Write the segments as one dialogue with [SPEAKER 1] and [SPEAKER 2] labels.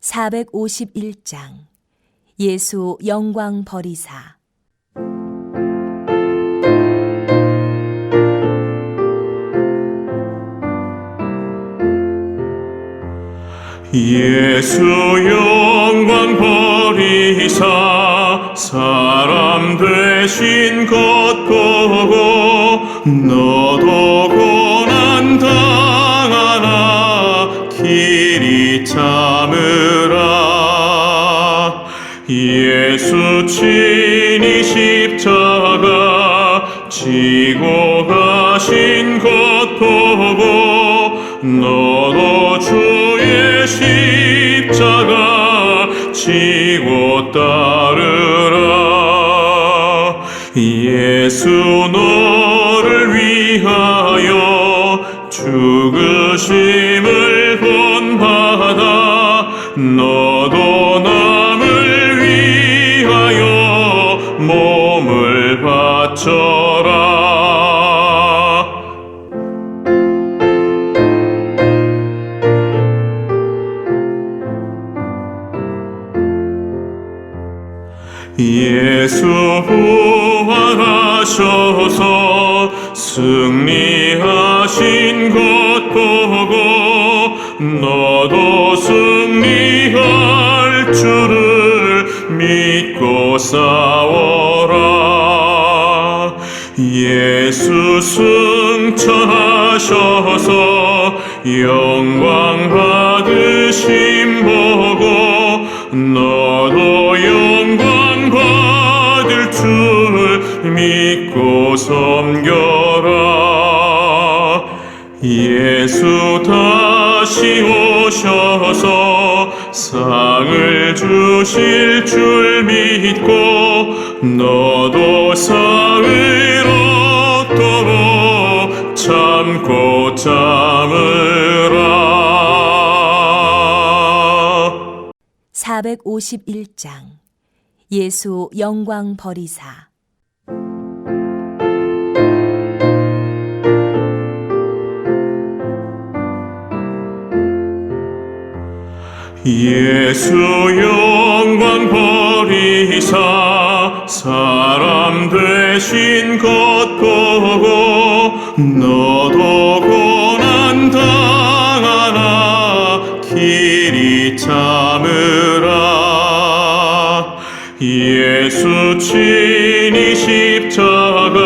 [SPEAKER 1] 451장. 예수 영광 버리사.
[SPEAKER 2] 예수 영광 버리사. 사람 되신 것 보고 너도 고난 당하나. 길이 참 친히 십자가 지고 가신 것 보고 너도 주의 십자가 지고 따르라. 예수 너를 위하여 죽으심 하신 것 보고 너도 승리할 줄을 믿고 싸워라. 예수 승천하셔서 영광 받으심 보고 너도 영광 받을 줄 믿고 섬겨 예수 다시 오셔서 상을 주실 줄 믿고 너도 상을 얻도록 참고 참으라.
[SPEAKER 1] 451장. 예수 영광 버리사
[SPEAKER 2] 예수 영광 버리사 사람 되신 것 보고 너도 고난 당하나 길이 참으라. 예수 친히 십자가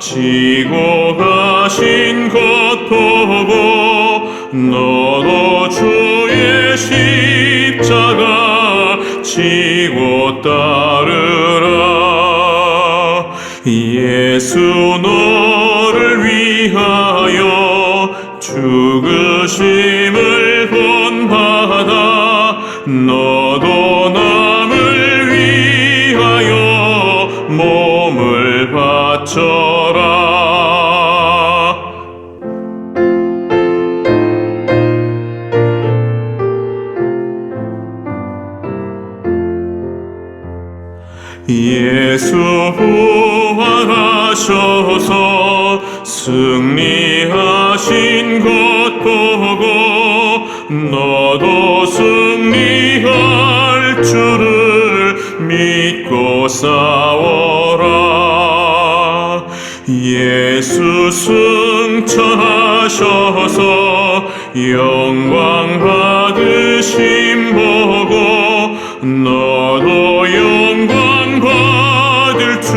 [SPEAKER 2] 지고 가신 것 보고 너 지고 따르라. 예수 너를 위하여 죽으심 예수 부활하셔서 승리하신 것 보고 너도 승리할 줄을 믿고 싸워라. 예수 승천하셔서 영광 받으심 보고 너도 영광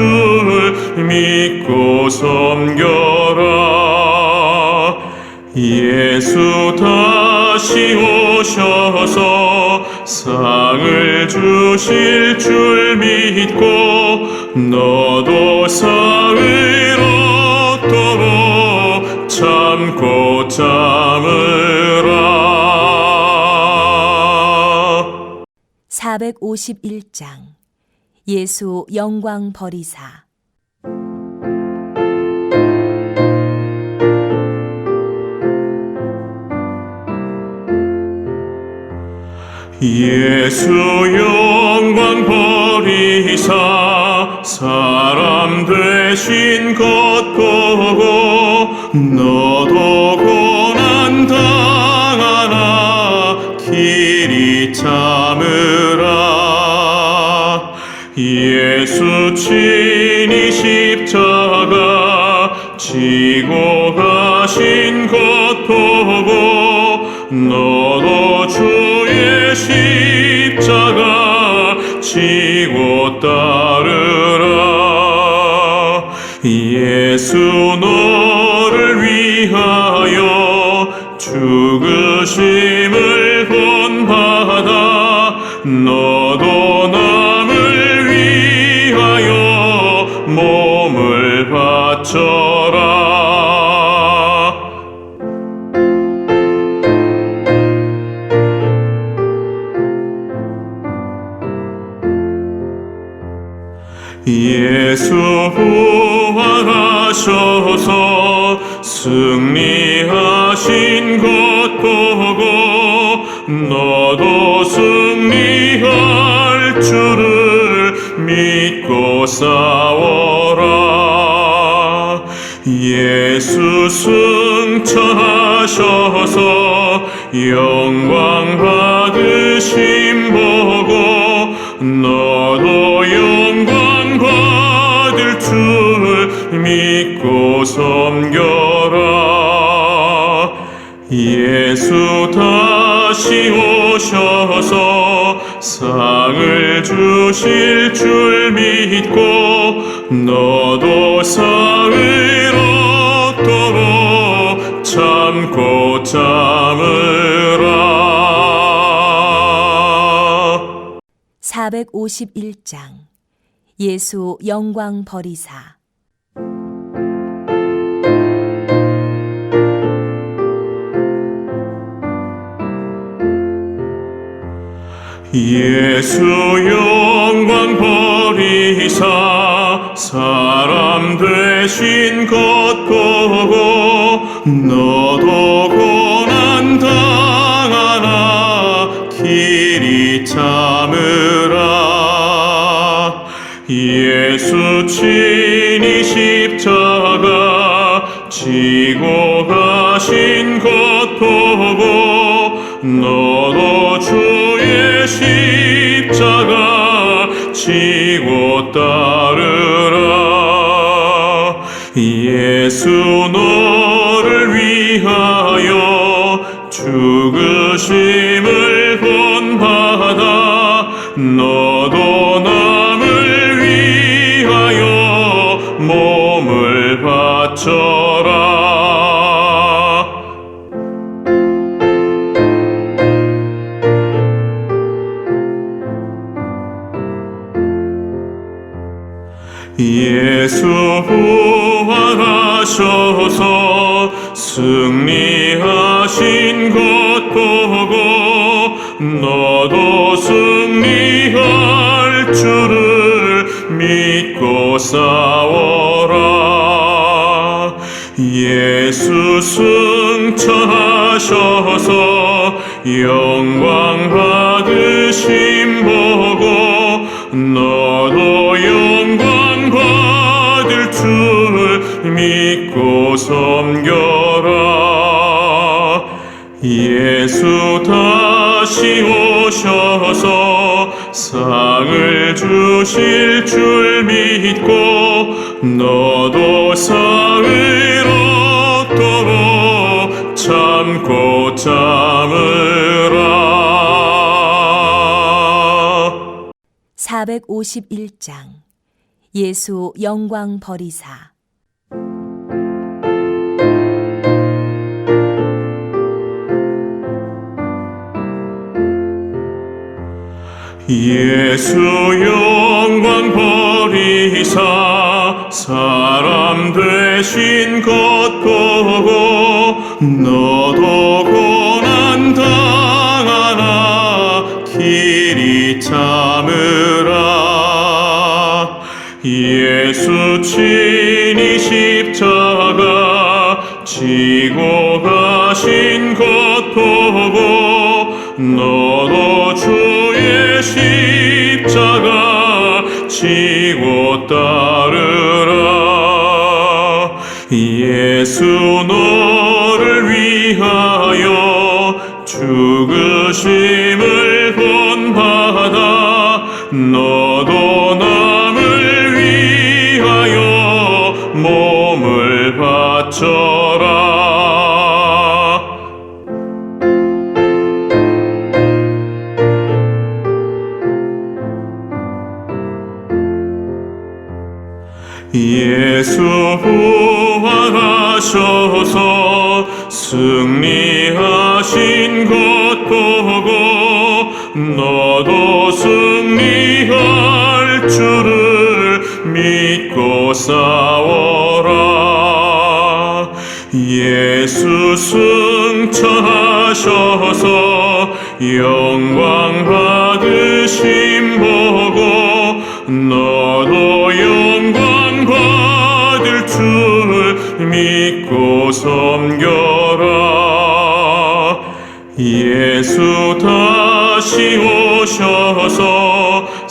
[SPEAKER 2] 줄 믿고 섬겨라. 예수 다시 오셔서 상을 주실 줄 믿고 너도 상을 얻도록 참고 참으라.
[SPEAKER 1] 451장 예수 영광 버리사.
[SPEAKER 2] 예수 영광 버리사 사람 되신 것 보고 너도 고난 당하나 길 길이 참 친히 십자가 지고 가신 것 보고 너도 주의 십자가 지고 따르라. 예수 너 영광 받으심 보고 너도 영광 받을 줄 믿고 섬겨라. 예수 다시 오셔서 상을 주실 줄 믿고 너도 상을 참고 참으라
[SPEAKER 1] 451장. 예수 영광 버리사.
[SPEAKER 2] 예수 영광 버리사. 사람 되신 것 보고 너 참으라. 예수 친히 십자가 지고 가신 것 보고 너도 주의 십자가 지고 따르라. 예수 너 너도 영광 받으심 보고 너도 영광 받을 줄 믿고 섬겨라. 예수 다시 오셔서 상을 주실 줄 믿고 너도 상을 참고 참으라.
[SPEAKER 1] 451장. 예수 영광 버리사.
[SPEAKER 2] 예수 영광 버리사. 사람 되신 것 너도 고난 당하나 길이 참으라. 예수 친히 십자가 지고 가신 것 보고 너도 주의 십자가 지고 따르라. 예수 너를 위하여 죽으심 믿고 싸워라. 예수 승천하셔서 영광 받으심 보고 너도 영광 받을 줄 믿고 섬겨라. 예수 다시 오셔서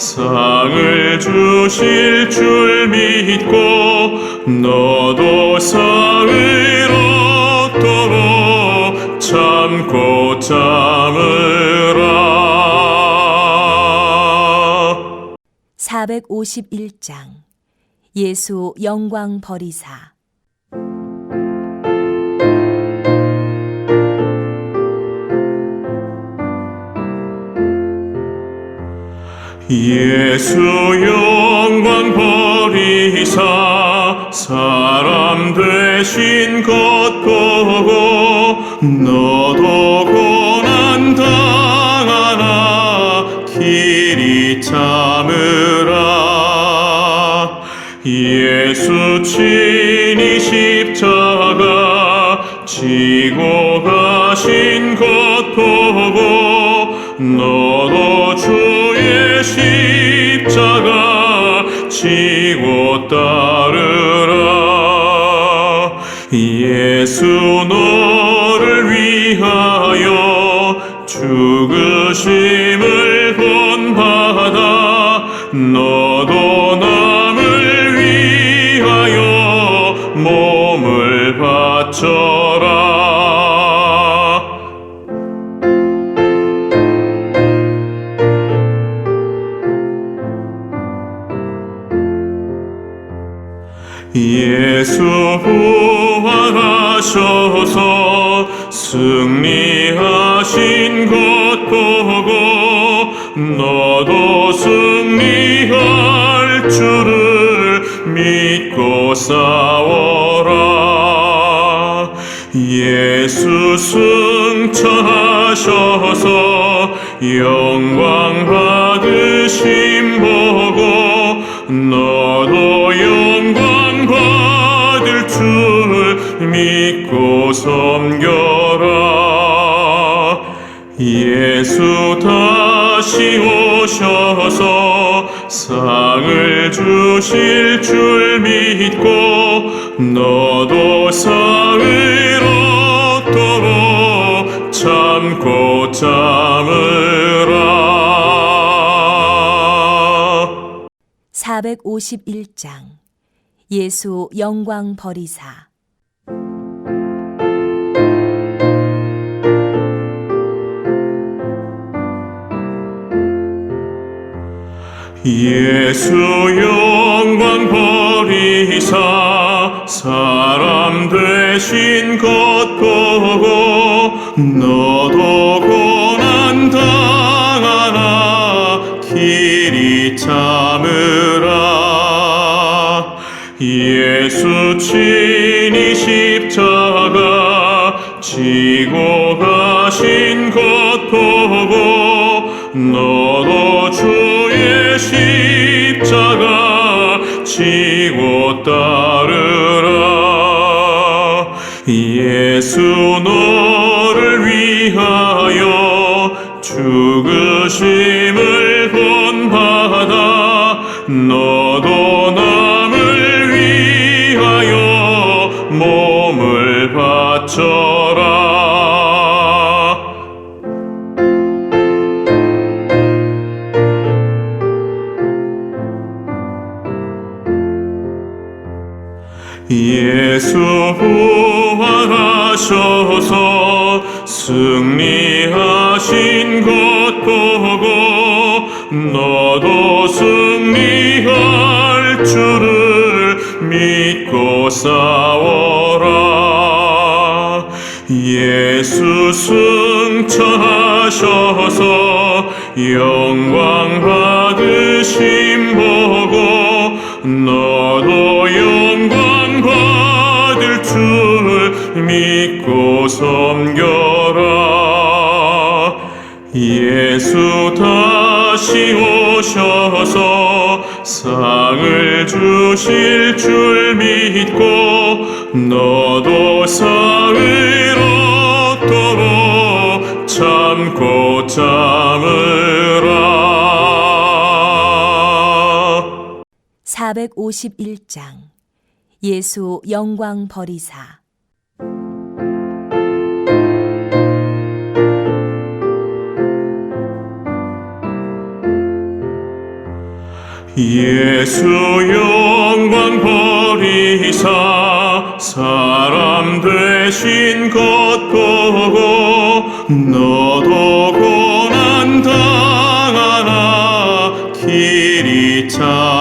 [SPEAKER 2] 상을 주실 줄 믿고 너도 얻도록 참고 참으라.
[SPEAKER 1] 451장. 예수 영광 버리사
[SPEAKER 2] 예수 영광 버리사 사람 되신 것 보고 너도 고난 당하나 길이 참으라. 예수 친히 십자가 지고 가신 것 보고 너도 주의 십자가 지고 따르라. 예수 너를 위하여 죽으심 하신 것 보고 너도 승리할 줄을 믿고 싸워라. 예수 승천하셔서 영광 받으심 보고 너도 영광 받을 줄 믿고 섬겨 예수 다시 오셔서 상을 주실 줄 믿고 너도 상을 얻도록 참고 참으라.
[SPEAKER 1] 451장. 예수 영광 버리사
[SPEAKER 2] 예수 영광 버리사 사람 되신 것 보고 너도 고난 당하나 길이 참으라. 예수 친히 십자가 지고 가신 것 보고 너 예수 너를 위하여 죽으심 예수 부활하셔서 승리하신 것 보고 너도 승리할 줄을 믿고 싸워라. 예수 승천하셔서 영광 받으신 보고 너도 영 줄 믿고 섬겨라. 예수 다시 오셔서 상을 주실 줄 믿고 너도 상을 얻도록 참고 참으라.
[SPEAKER 1] 451장 예수 영광 버리사.
[SPEAKER 2] 예수 영광 버리사 사람 되신 것 보고 너도 고난 당하나 길이 참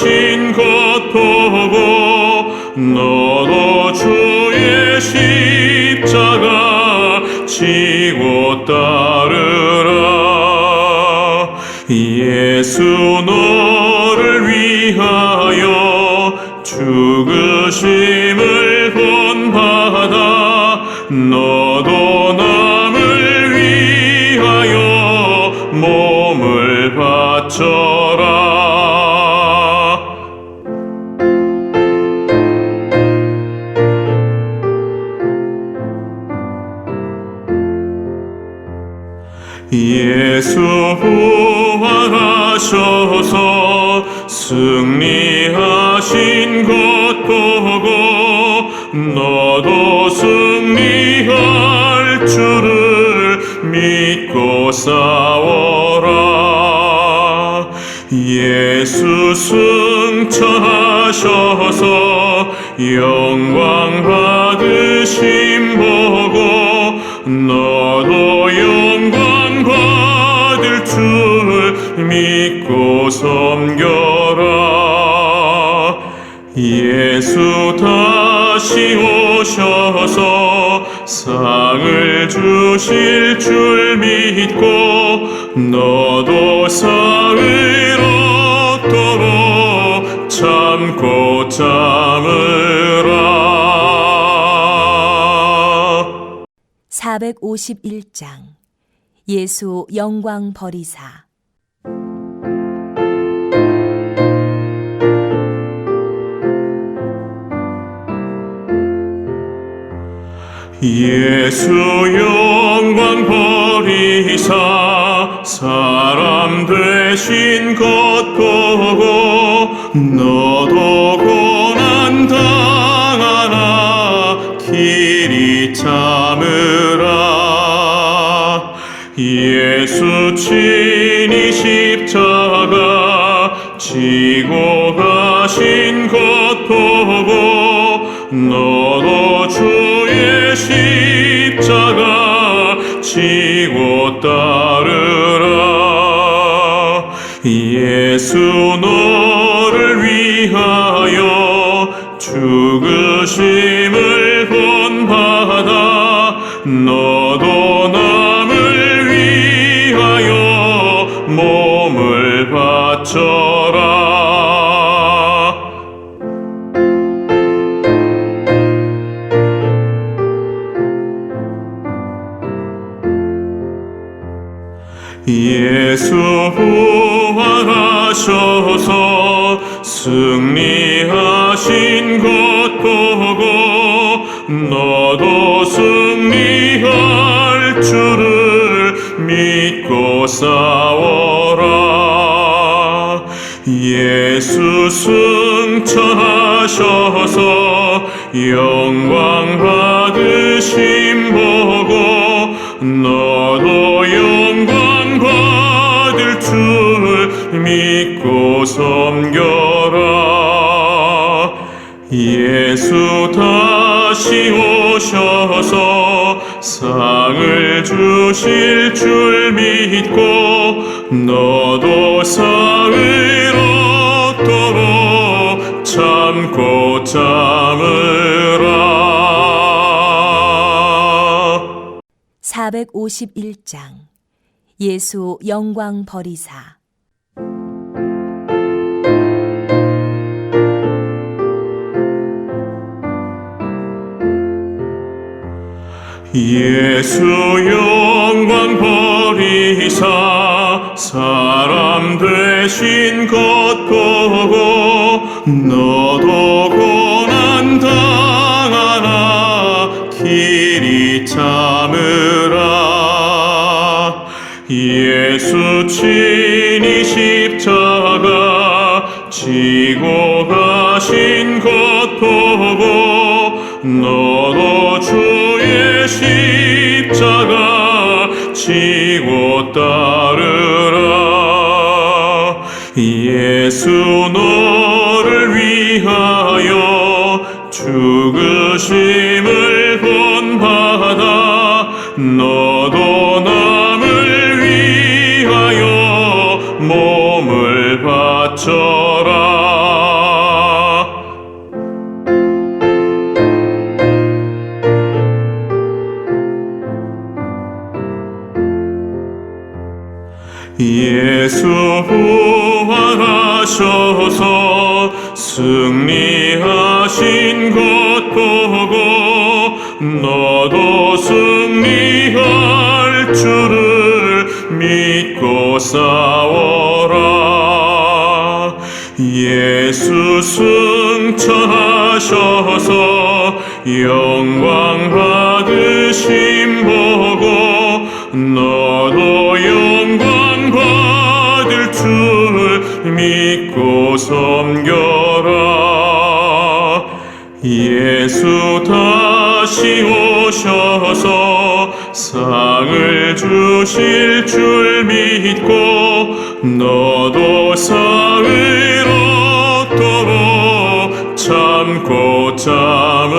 [SPEAKER 2] 가신 것 보고 너도 주의 십자가 지고 따르라. 예수 너를 위하여 죽으심 영광 받으심 보고 너도 영광 받을 줄 믿고 섬겨라. 예수 다시 오셔서 상을 주실 줄 믿고 너도 상을 참고 참으라.
[SPEAKER 1] 451장. 예수 영광 버리사.
[SPEAKER 2] 예수 영광 버리사. 사람 되신 것 보고 너도 고난 당하나 길이 참으라. 예수 친히 십자가 지고 가신 것 보고 너도 주의 십자가 지고 따르라. 예수 너 죽으심을 본받아 너 영광 받으심 보고 너도 영광 받을 줄 믿고 섬겨라. 예수 다시 오셔서 상을 주실 줄 믿고 너도 상을 참고 참으라.
[SPEAKER 1] 451장. 예수 영광 버리사.
[SPEAKER 2] 예수 영광 버리사. 사람 되신 것 참으라. 예수 친히 십자가 지고 가신 것 보고 너도 주의 십자가 지고 따르라. 예수 너를 위하여 죽으심 믿고 싸워라 예수 승천하셔서 영광 받으심 보고 너도 영광 받을 줄 믿고 섬겨라. 예수 다시 오셔서 상을 주실 줄 믿고 너도 사위롭도록 참고 참으라